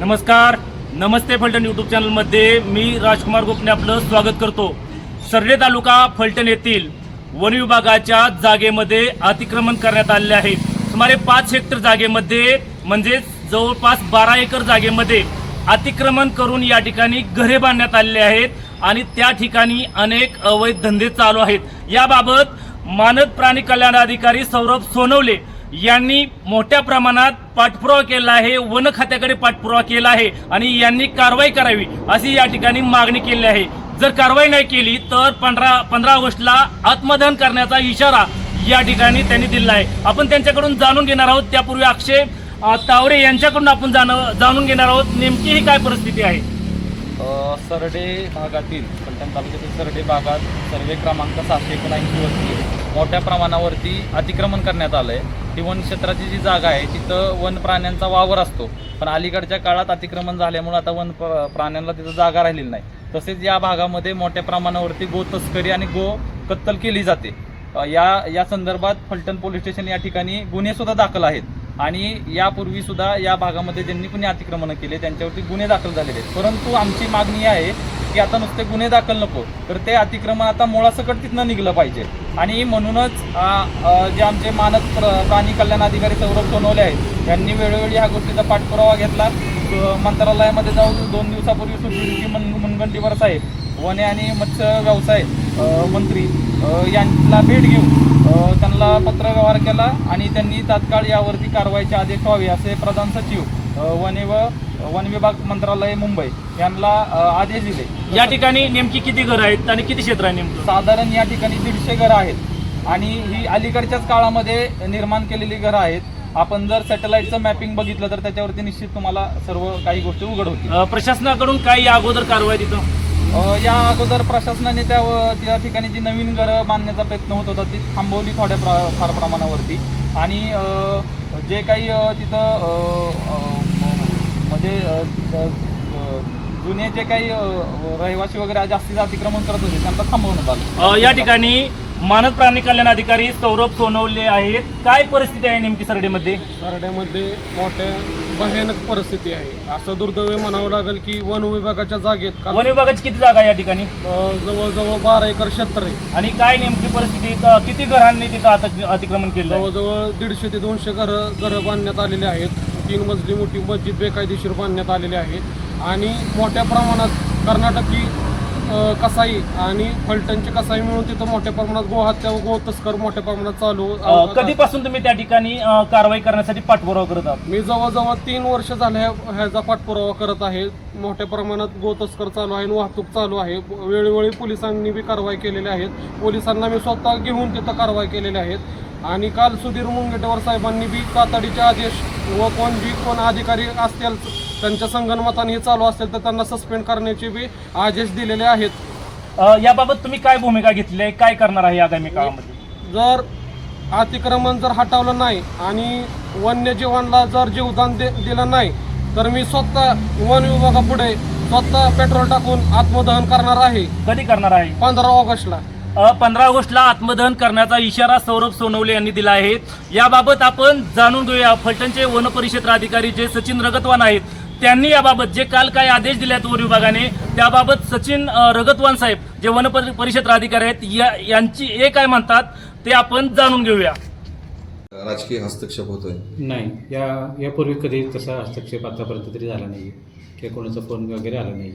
नमस्कार. नमस्ते फलटण यूट्यूब चॅनलमध्ये मी राजकुमार गोपने आपलं स्वागत करतो. सर्डे तालुका फलटण येथील वन विभागाच्या जागेमध्ये अतिक्रमण करण्यात आलेले आहे. सुमारे पाच हेक्टर जागेमध्ये म्हणजेच जवळपास बारा एकर जागेमध्ये अतिक्रमण करून या ठिकाणी घरे बांधण्यात आलेले आहेत आणि त्या ठिकाणी अनेक अवैध धंदे चालू आहेत. याबाबत मानद प्राणी कल्याण अधिकारी सौरभ सोनवले यांनी मोठ्या प्रमाणात पाठपुरावा केला आहे वन खात्याकडे पाठपुरावा केला आहे आणि यांनी कारवाई करावी अशी या ठिकाणी मागणी केली आहे. जर कारवाई नाही केली तर पंधरा पंधरा ऑगस्टला आत्मदहन करण्याचा इशारा या ठिकाणी त्यांनी दिला आहे. आपण त्यांच्याकडून जाणून घेणार आहोत. त्यापूर्वी अक्षय तावरे यांच्याकडून आपण जाण- जाणून घेणार आहोत. नेमकी ही काय परिस्थिती आहे? सरडे भागातील फलटण तालुक्यातील सरडे भागात सर्वे क्रमांक सहाशे एकोणऐंशीवरती मोठ्या प्रमाणावरती अतिक्रमण करण्यात आलं आहे ती वन क्षेत्राची जी जागा आहे तिथं वन प्राण्यांचा वावर असतो. पण अलीकडच्या काळात अतिक्रमण झाल्यामुळे आता वन प्र- प्राण्यांना तिथं जागा राहिलेली नाही. तसेच या भागामध्ये मोठ्या प्रमाणावरती गो तस्करी आणि गो कत्तल केली जाते. या या संदर्भात फलटण पोलीस स्टेशन या ठिकाणी गुन्हेसुद्धा दाखल आहेत. आणि यापूर्वी सुद्धा या भागामध्ये ज्यांनी कुणी अतिक्रमण केले त्यांच्यावरती गुन्हे दाखल झालेले आहेत. परंतु आमची मागणी आहे की आता नुसते गुन्हे दाखल नको तर ते अतिक्रमण आता मुळासकट तिथनं निघलं पाहिजे. आणि म्हणूनच जे आमचे मानद प्र- प्राणी कल्याण अधिकारी सौरभ सोनवले आहेत यांनी वेळोवेळी या गोष्टीचा पाठपुरावा घेतला. मंत्रालयामध्ये जाऊन दोन दिवसापूर्वी सुधीरजी मन मुनगंटीवार साहेब. वने आणि मत्स्य व्यवसाय मंत्री यांना भेट घेऊन त्यांना पत्रव्यवहार केला आणि त्यांनी तात्काळ यावरती कारवाईचे आदेश व्हावे असे प्रधान सचिव वने व वन विभाग मंत्रालय मुंबई यांना आदेश दिले. या ठिकाणी नेमकी किती घरं आहेत आणि किती क्षेत्र आहे नेमकं? साधारण या ठिकाणी दीडशे घरं आहेत आणि ही अलीकडच्याच काळामध्ये निर्माण केलेली घरं आहेत. आपण जर सॅटेलाईटचं मॅपिंग बघितलं तर त्याच्यावरती निश्चित तुम्हाला सर्व काही गोष्टी उघड होतील. अ, प्रशासनाकडून काही या अगोदर कारवाई तिथं? या अगोदर प्रशासनाने त्या त्या ठिकाणी जी नवीन घरं बांधण्याचा प्रयत्न होत होता ती थांबवली थोड्या प्र फार प्रमाणावरती. आणि जे काही तिथं म्हणजे जुने जे काही रहिवासी वगैरे जास्तीत अतिक्रमण करत होते त्यांना थांबवण्यात आलं. अ, या ठिकाणी मानद प्राणी कल्याण अधिकारी सौरभ सोनवले आहेत. काय परिस्थिती आहे नेमकी सरडेमध्ये? सरड्यामध्ये मोठ्या भयानक परिस्थिती आहे. असं दुर्दैव म्हणावं लागेल की वन विभागाच्या जागेत काल, वन विभागाची किती जागा आहे या ठिकाणी? अं, जवळजवळ बारा एकर क्षेत्र आहे. आणि काय नेमकी परिस्थिती किती घरांनी तिथं अति- अतिक्रमण केलं आहे? जवळजवळ दीडशे ते दोनशे घरं घरं बांधण्यात आलेली आहेत. तीन मजली मोठी मस्जिद बेकायदेशीर बांधण्यात आलेली आहे आणि मोठ्या प्रमाणात कर्नाटकी कसाई आणि फलटणची कसाई मिळून तिथं मोठ्या प्रमाणात गोहत्या व गो तस्कर मोठ्या प्रमाणात चालू कधीपासून तुम्ही त्या ठिकाणी अ, कारवाई करण्यासाठी पाठपुरावा करत आहात? मी जवळजवळ तीन वर्ष झाले ह्या- ह्याचा पाठपुरावा करत आहे. मोठ्या प्रमाणात गोतस्कर चालू आहे आणि वाहतूक चालू आहे. वेळोवेळी पोलिसांनी बी कारवाई केलेली आहेत. पोलिसांना मी स्वतः घेऊन तिथं कारवाई केलेली आहेत. आणि काल सुधीर मुंगेटवर साहेबांनी बी तातडीचे आदेश व कोण जी कोण अधिकारी असतील त्यांच्या संगणमताने हे चालू असेल तर त्यांना सस्पेंड करण्याचे बी आदेश दिलेले आहेत. अ, याबाबत तुम्ही काय भूमिका घेतली आहे? काय करणार आहे आगामी काळामध्ये? जर अतिक्रमण जर हटवलं नाही आणि वन्यजीवांना जर जीवदान दे दिलं नाही तर मी स्वतः वन विभागापुढे स्वतः पेट्रोल टाकून आत्मदहन करणार आहे. कधी करणार आहे? पंधरा ऑगस्टला. पंधरा ऑगस्टला आत्मदहन करण्याचा इशारा सौरभ सोनवले यांनी दिला आहे. याबाबत आपण जाणून घेऊया. फलटणचे वन परिक्षेत्राधिकारी जे सचिन रगतवान आहेत त्यांनी याबाबत जे काल काय आदेश दिले आहेत वन विभागाने त्याबाबत सचिन रगतवान साहेब जे वन परि- परिक्षेत्राधिकारी आहेत या यांची हे काय म्हणतात ते आपण जाणून घेऊया. राजकीय हस्तक्षेप होतोय. नाही या यापूर्वी कधी तसा हस्तक्षेप आतापर्यंत तरी झाला नाही किंवा कोणाचा फोन वगैरे आला नाही